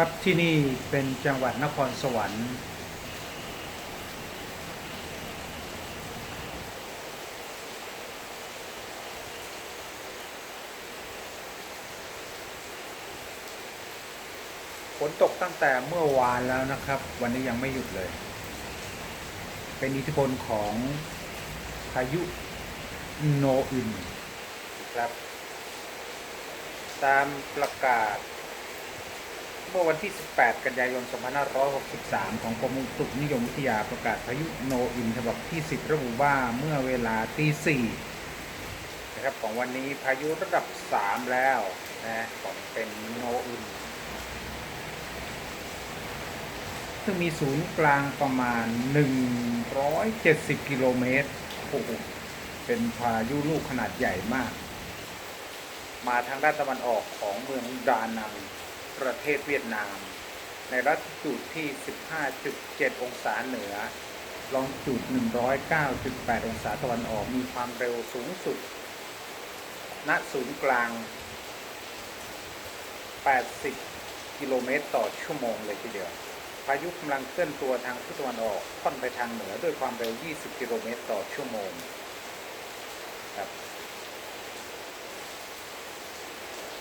ครับที่นี่เป็นจังหวัดนครสวรรค์ ฝนตกตั้งแต่เมื่อวานแล้วนะครับ วันนี้ยังไม่หยุดเลย เป็นอิทธิพลของพายุโนอึนครับ ตามประกาศ เมื่อวันที่ 18 กันยายน 2563 ของกรมอุตุนิยมวิทยาประกาศพายุโนอินฉบับที่ 10 ระบุว่าเมื่อเวลาตี4นะครับของวันนี้พายุระดับ 3 แล้วนะของเป็นโนอินซึ่งมีศูนย์กลางประมาณ 170 กิโลเมตรโอ้โหเป็นพายุลูกขนาดใหญ่มาก มาทางด้านตะวันออกของเมืองดานัง ประเทศเวียดนาม ในรัฐจุดที่ 15.7 องศาเหนือ ลองจุด 109.8 องศาตะวันออกมีความเร็วสูงสุด ณ ศูนย์กลาง 80 กิโลเมตรต่อชั่วโมงเลยทีเดียว พายุกำลังเคลื่อนตัวทางทิศตะวันออกค่อนไปทางเหนือด้วยความเร็ว 20 กิโลเมตรต่อชั่วโมงครับ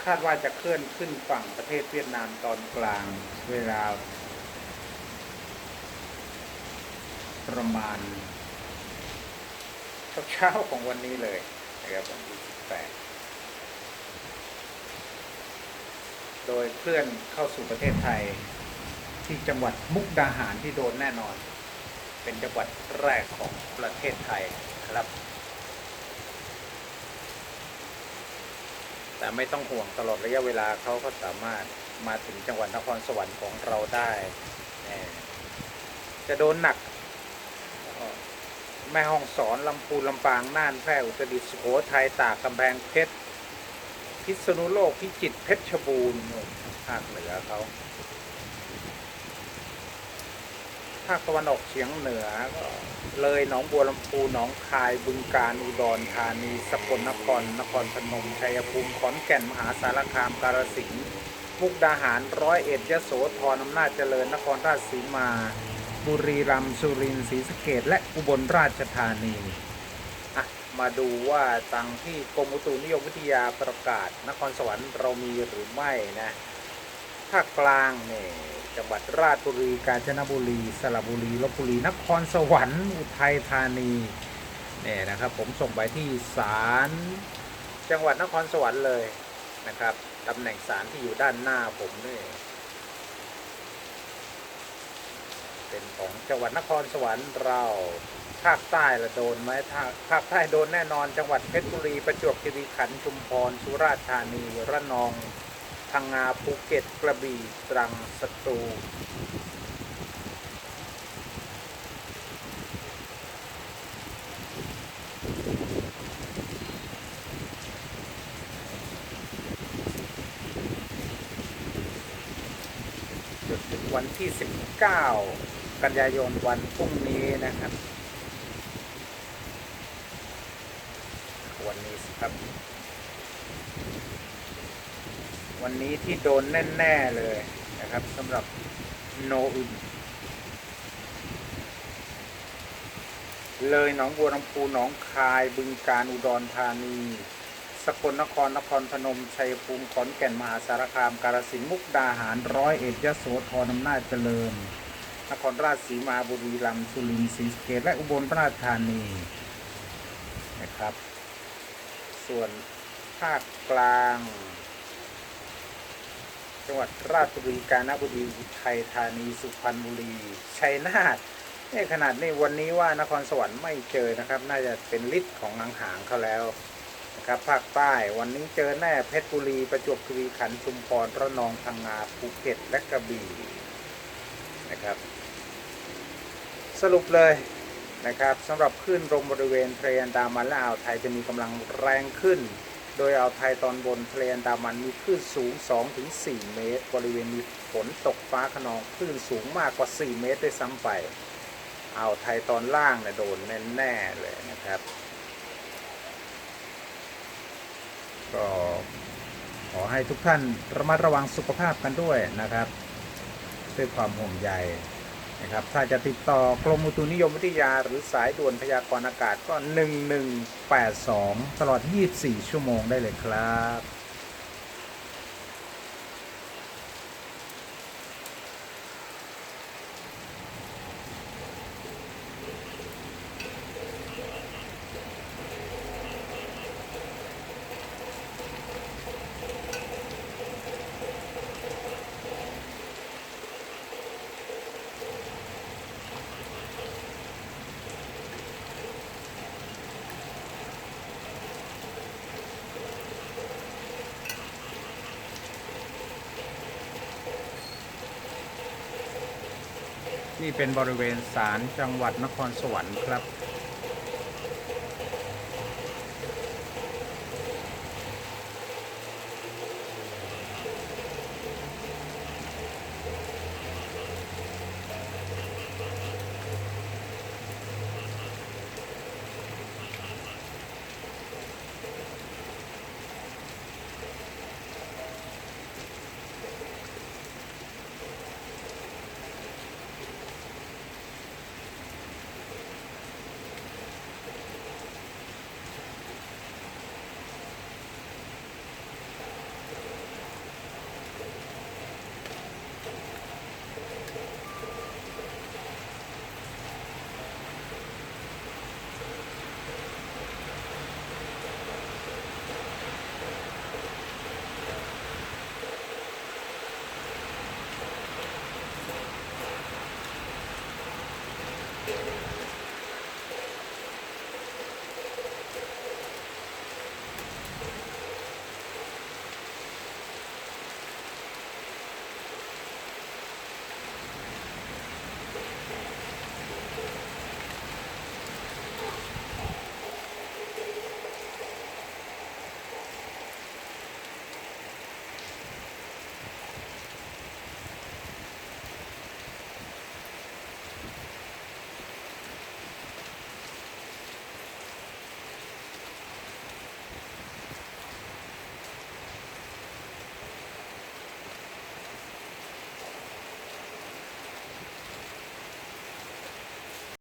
คาดว่าจะเคลื่อนขึ้นฝั่งประเทศเวียดนามตอนกลางเวลา ประมาณเช้าๆของวันนี้เลยนะครับวันที่18โดยเคลื่อนเข้าสู่ประเทศไทยที่จังหวัดมุกดาหารที่โดนแน่นอน เป็นจังหวัดแรกของประเทศไทยครับ แต่ไม่ต้องห่วงตลอดระยะเวลาเขาก็สามารถมาถึงจังหวัดนครสวรรค์ของเราได้จะโดนหนัก แม่ห้องสอนลำพูนลำปางน่านแพร่อุตรดิตถ์สุโขทัยตากกำแพงเพชรพิษณุโลกพิจิตรเพชรบูรณ์ภาคเหนือเขาภาคตะวันออกเฉียงเหนือก็ เลยหนองบัวลำพูหนองคายบึงกาฬอุดรธานีสกลนคร นครพนมชัยภูมิขอนแก่นมหาสารคามกาฬสินธุ์มุกดาหารร้อยเอ็ดยโสธรอำนาจเจริญนครราชสีมา บุรีรัมย์สุรินทร์ศรีสะเกดและอุบลราชธานีอะมาดูว่าตังที่กรมอุตุนิยมวิทยาประกาศ นครสวรรค์เรามีหรือไม่นะ ภาคกลางเนี่ยจังหวัดราชบุรี กาญจนบุรี สระบุรี ลบบุรี นครสวรรค์ อุทัยธานีเนี่ยนะครับ ผมส่งไปที่ศาลจังหวัดนครสวรรค์เลยนะครับตำแหน่งศาลที่อยู่ด้านหน้าผมนี่เป็นของจังหวัดนครสวรรค์เราภาคใต้ละโดนไหมภาคภาคใต้โดนแน่นอน จังหวัดเพชรบุรีประจวบคีรีขันธ์ชุมพรสุราษฎร์ธานีระนอง พังงาภูเก็ตกระบี่ตรังสตูลจนถึงวันที่ 19 กันยายนวันพรุ่งนี้นะครับ วันนี้ครับ วันนี้ที่โดนแน่ๆเลยนะครับสำหรับโนอึนเลยหนองบัวลำพูหนองคายบึงกาฬอุดรธานี สกลนครนครพนม ชัยภูมิขอนแก่นมหาสารคาม กาฬสินธุ์มุกดาหารร้อยเอ็ดยโสธรอำนาจเจริญ นครราชสีมาบุรีรัมย์สุรินทร์ศรีสะเกษและอุบลราชธานีนะครับ ส่วนภาคกลาง จังหวัดราชบุรีกาญจนบุรีอุทัยธานีสุพรรณบุรีชัยนาทนี่ขนาดนี้วันนี้ว่านครสวรรค์ไม่เจอนะครับ น่าจะเป็นฤทธิ์ของหางหางเขาแล้วนะครับภาคใต้วันนี้เจอแน่เพชรบุรีประจวบคีรีขันธ์ชุมพรระนองพังงาภูเก็ตและกระบี่นะครับสรุปเลยนะครับสำหรับคลื่นลมบริเวณทะเลอันดามันและอ่าวไทยจะมีกำลังแรงขึ้น โดยอ่าวไทยตอนบนทะเลอันดามันมีคลื่นสูง 2-4 เมตร บริเวณมีฝนตกฟ้าขนองคลื่นสูงมากกว่า 4 เมตรด้วยซ้ำไปอ่าวไทยตอนล่างเนี่ยโดนแน่ๆเลยนะครับ ก็ขอให้ทุกท่านระมัดระวังสุขภาพกันด้วยนะครับ ด้วยความห่วงใย นะครับ ถ้าจะติดต่อกรมอุตุนิยมวิทยา หรือสายด่วนพยากรณ์อากาศก็ 1182 ตลอด 24 ชั่วโมงได้เลยครับ นี่เป็นบริเวณศาลจังหวัดนครสวรรค์ครับ